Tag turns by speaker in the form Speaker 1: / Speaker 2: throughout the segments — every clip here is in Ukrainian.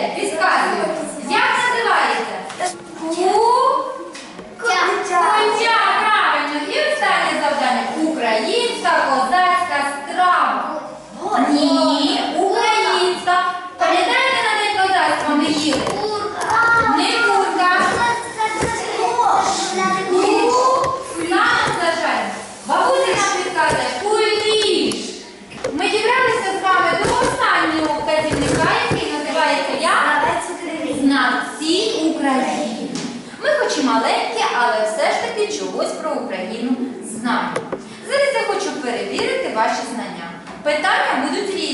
Speaker 1: perché risparmio чогось про Україну знають. Зараз я хочу перевірити ваші знання. Питання будуть різні.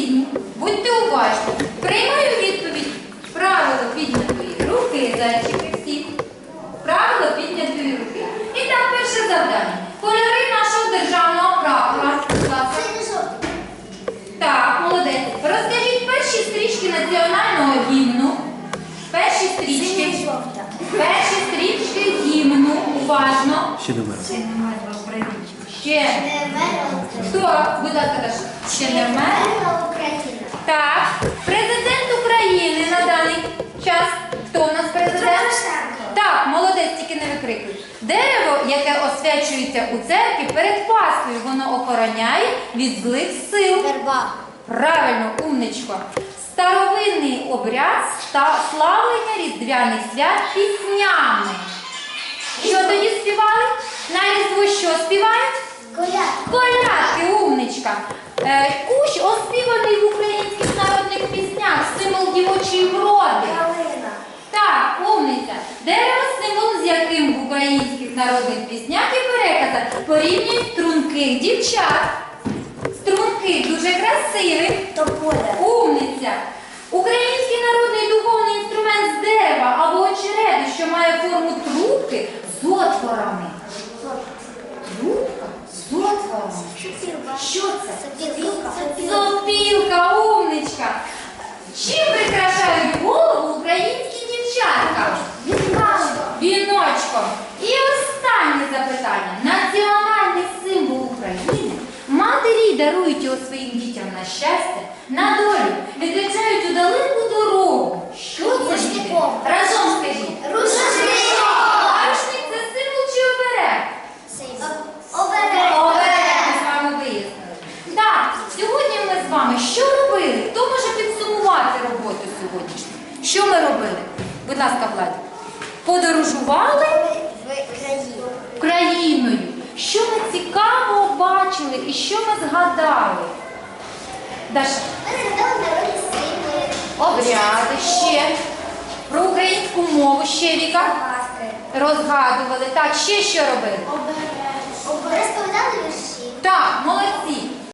Speaker 2: Ще номер.
Speaker 1: Ще. Хто? Будь ласка, Даша. Ще не вмер. Так. Президент України на даний час. Хто у нас президент? Так, молодець, тільки не викрикуй. Дерево, яке освячується у церкві перед Пасхою, воно охороняє від злих сил. Правильно, умничко. Старовинний обряд славлення різдвяних свят піснями. Що тоді співали? На різдво що співають? Колядки, умничка. Е, кущ оспіваний в українських народних піснях, символ дівочої вроди. Так, умниця. Дерево символ, з яким в українських народних піснях і переказах порівнюють струнких дівчат. Струнки дуже красиві. Умниця. Український народний духовний з отворами. Трубка з отворами. Що це? Сопілка, умничка. Чим прикрашають голову українські дівчатка? Віночком. І останнє запитання. Національний символ України. Матері дарують його своїм дітям на щастя, на долю, Що ми робили? Будь ласка, Владі. Подорожували Україною. Що ми цікавого бачили і що ми згадали? Даша, обряди ще. Про українську мову ще Віка розгадували. Так, ще що робили?
Speaker 3: Розповідали вірші.
Speaker 1: Так, молодці.